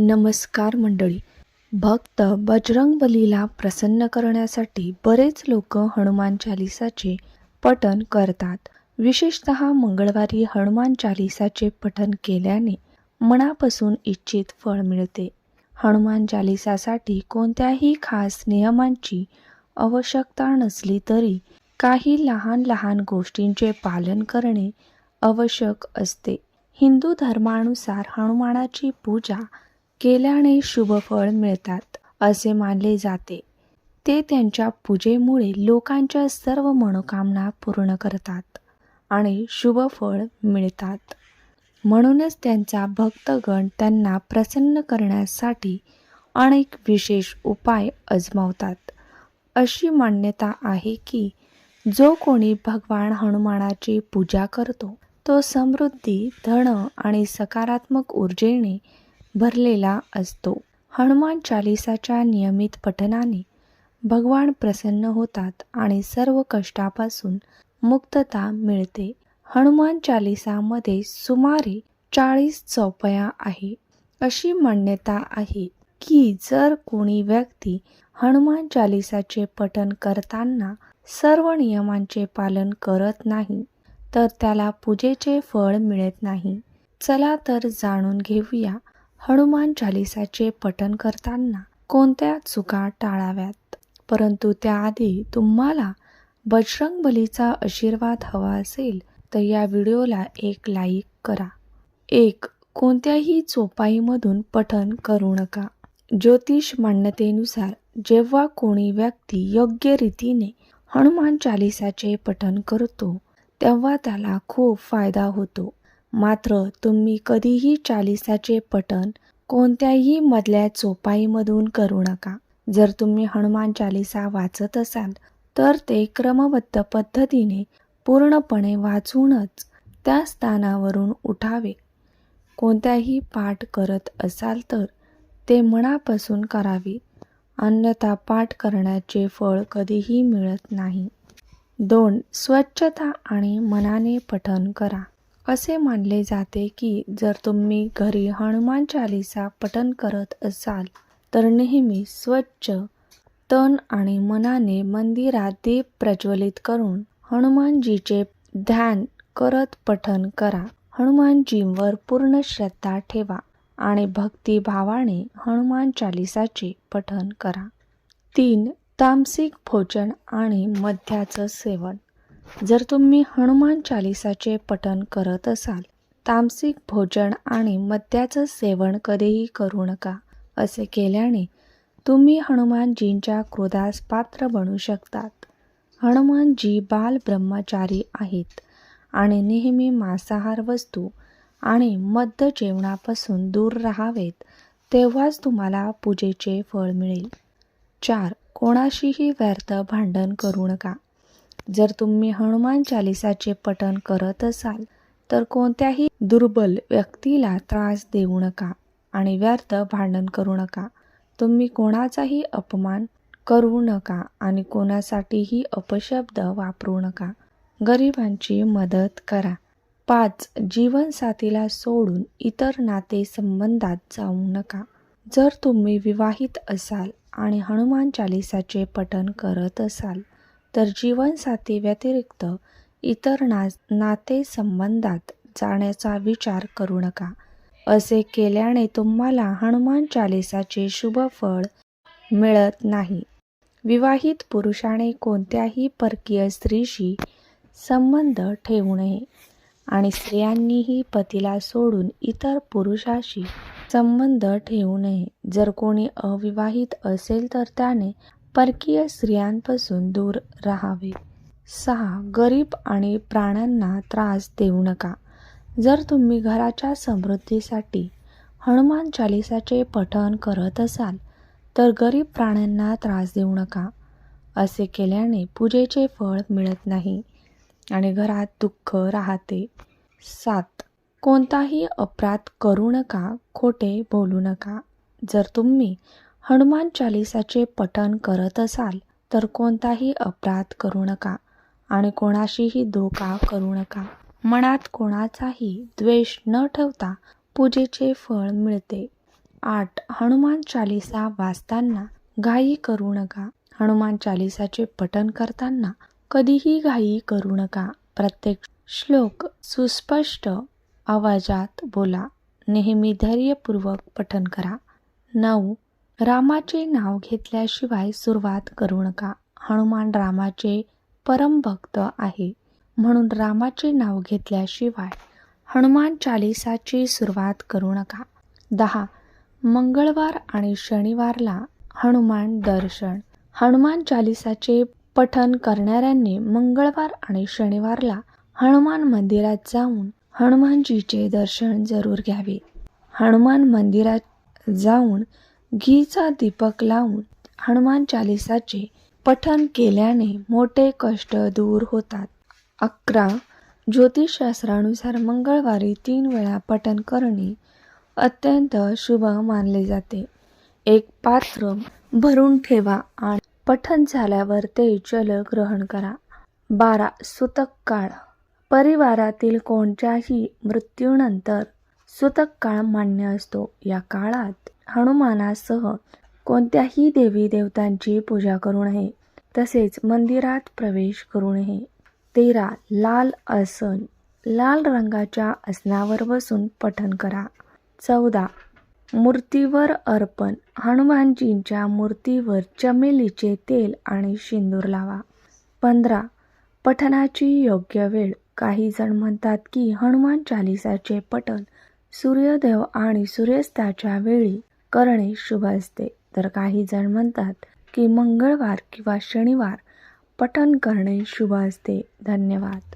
नमस्कार मंडळी. भक्त बजरंग बलीला प्रसन्न करण्यासाठी बरेच लोक हनुमान चालिसाचे पठण करतात. विशेषत मंगळवारी हनुमान चालिसाचे पठण केल्याने मनापासून इच्छित फळ मिळते. हनुमान चालिसासाठी कोणत्याही खास नियमांची आवश्यकता नसली तरी काही लहान लहान गोष्टींचे पालन करणे आवश्यक असते. हिंदू धर्मानुसार हनुमानाची पूजा केल्याने शुभफळ मिळतात असे मानले जाते. ते त्यांच्या पूजेमुळे लोकांच्या सर्व मनोकामना पूर्ण करतात आणि शुभफळ मिळतात. म्हणूनच त्यांचा भक्तगण त्यांना प्रसन्न करण्यासाठी अनेक विशेष उपाय अजमावतात. अशी मान्यता आहे की जो कोणी भगवान हनुमानाची पूजा करतो तो समृद्धी धन आणि सकारात्मक ऊर्जेने भरलेला असतो. हनुमान चालिसाच्या नियमित पठनाने भगवान प्रसन्न होतात आणि सर्व कष्टापासून मुक्तता मिळते. हनुमान चालिसामध्ये सुमारे चाळीस चौपया आहे. अशी मान्यता आहे की जर कोणी व्यक्ती हनुमान चालिसाचे पठण करताना सर्व नियमांचे पालन करत नाही तर त्याला पूजेचे फळ मिळत नाही. चला तर जाणून घेऊया हनुमान चालिसाचे पठण करताना कोणत्या चुका टाळाव्यात? परंतु त्याआधी तुम्हाला बजरंग बलीचा आशीर्वाद हवा असेल तर या व्हिडिओला एक लाईक करा. एक कोणत्याही चोपाईमधून पठण करू नका. ज्योतिष मान्यतेनुसार जेव्हा कोणी व्यक्ती योग्य रीतीने हनुमान चालिसाचे पठण करतो तेव्हा त्याला खूप फायदा होतो. मात्र तुम्ही कधीही चालिसाचे पठण कोणत्याही मधल्या चोपाईमधून करू नका. जर तुम्ही हनुमान चालिसा वाचत असाल तर ते क्रमबद्ध पद्धतीने पूर्णपणे वाचूनच त्या स्थानावरून उठावे. कोणत्याही पाठ करत असाल तर ते मनापासून करावे. अन्यथा पाठ करण्याचे फळ कधीही मिळत नाही. दोन स्वच्छता आणि मनाने पठण करा. असे मानले जाते की जर तुम्ही घरी हनुमान चालिसा पठण करत असाल तर नेहमी स्वच्छ तन आणि मनाने मंदिरात दीप प्रज्वलित करून हनुमानजीचे ध्यान करत पठण करा. हनुमानजींवर पूर्ण श्रद्धा ठेवा आणि भक्तिभावाने हनुमान चालिसाचे पठण करा. तीन तामसिक भोजन आणि मद्याचं सेवन. जर तुम्ही हनुमान चालिसाचे पठण करत असाल तामसिक भोजन आणि मद्याचं सेवन कधीही करू नका असे केल्याने तुम्ही हनुमानजींच्या क्रोधास पात्र बनू शकतात. हनुमानजी बाल ब्रह्मचारी आहेत आणि नेहमी मांसाहार वस्तू आणि मद्य जेवणापासून दूर राहावेत तेव्हाच तुम्हाला पूजेचे फळ मिळेल. चार कोणाशीही व्यर्थ भांडण करू नका. जर तुम्ही हनुमान चालिसाचे पठण करत असाल तर कोणत्याही दुर्बल व्यक्तीला त्रास देऊ नका आणि व्यर्थ भांडण करू नका. तुम्ही कोणाचाही अपमान करू नका आणि कोणासाठीही अपशब्द वापरू नका. गरिबांची मदत करा. पाच जीवनसाथीला सोडून इतर नाते संबंधात जाऊ नका. जर तुम्ही विवाहित असाल आणि हनुमान चालिसाचे पठण करत असाल तर जीवनसाथी व्यतिरिक्त इतर ना नातेसंबंधात जाण्याचा विचार करू नका. असे केल्याने तुम्हाला हनुमान चालिसाचे शुभ फळ मिळत नाही. विवाहित पुरुषाने कोणत्याही परकीय स्त्रीशी संबंध ठेवू नये आणि स्त्रियांनीही पतीला सोडून इतर पुरुषाशी संबंध ठेवू नये. जर कोणी अविवाहित असेल तर त्याने परकीय स्त्रियांपासून दूर राहावे. सहा. गरीब आणि प्राण्यांना त्रास देऊ नका. जर तुम्ही घराच्या समृद्धीसाठी हनुमान चालिसाचे पठण करत असाल तर गरीब प्राण्यांना त्रास देऊ नका. असे केल्याने पूजेचे फळ मिळत नाही आणि घरात दुःख राहते. सात. कोणताही अपराध करू नका खोटे बोलू नका. जर तुम्ही हनुमान चालिसाचे पठण करत असाल तर कोणताही अपराध करू नका आणि कोणाशीही धोका करू नका. मनात कोणाचाही द्वेष न ठेवता पूजेचे फळ मिळते. आठ हनुमान चालिसा वाचताना घाई करू नका. हनुमान चालिसाचे पठण करताना कधीही घाई करू नका. प्रत्येक श्लोक सुस्पष्ट आवाजात बोला. नेहमी धैर्यपूर्वक पठण करा. नऊ रामाचे नाव घेतल्याशिवाय सुरुवात करू नका. हनुमान रामाचे परमभक्त आहे. म्हणून रामाचे नाव घेतल्याशिवाय हनुमान चालिसाची सुरुवात करू नका. दहा. मंगळवार आणि शनिवारला हनुमान दर्शन. हनुमान चालिसाचे पठन करणाऱ्यांनी मंगळवार आणि शनिवारला हनुमान मंदिरात जाऊन हनुमानजीचे दर्शन जरूर घ्यावे. हनुमान मंदिरात जाऊन घीचा दीपक लावून हनुमान चालिसाचे पठन केल्याने मोठे कष्ट दूर होतात. अकरा ज्योतिषशास्त्रानुसार मंगळवारी तीन वेळा पठन करणे अत्यंत शुभ मानले जाते. एक पात्र भरून ठेवा आणि पठन झाल्यावर ते जल ग्रहण करा. बारा सुतक काळ. परिवारातील कोणत्याही मृत्यूनंतर सुतक काळ मान्य असतो. या काळात हनुमानासह कोणत्याही देवी देवतांची पूजा करू नये. तसेच मंदिरात प्रवेश करू नये. तेरा लाल आसन. लाल रंगाच्या आसनावर बसून पठन करा. चौदा मूर्तीवर अर्पण. हनुमानजींच्या मूर्तीवर चमेलीचे तेल आणि शेंदूर लावा. पंधरा पठनाची योग्य वेळ. काही जण म्हणतात की हनुमान चालिसाचे पठण सूर्यदेव आणि सूर्यास्ताच्या वेळी करणे शुभ असते. तर काही जण म्हणतात की मंगळवार किंवा शनिवार पठण करणे शुभ असते. धन्यवाद.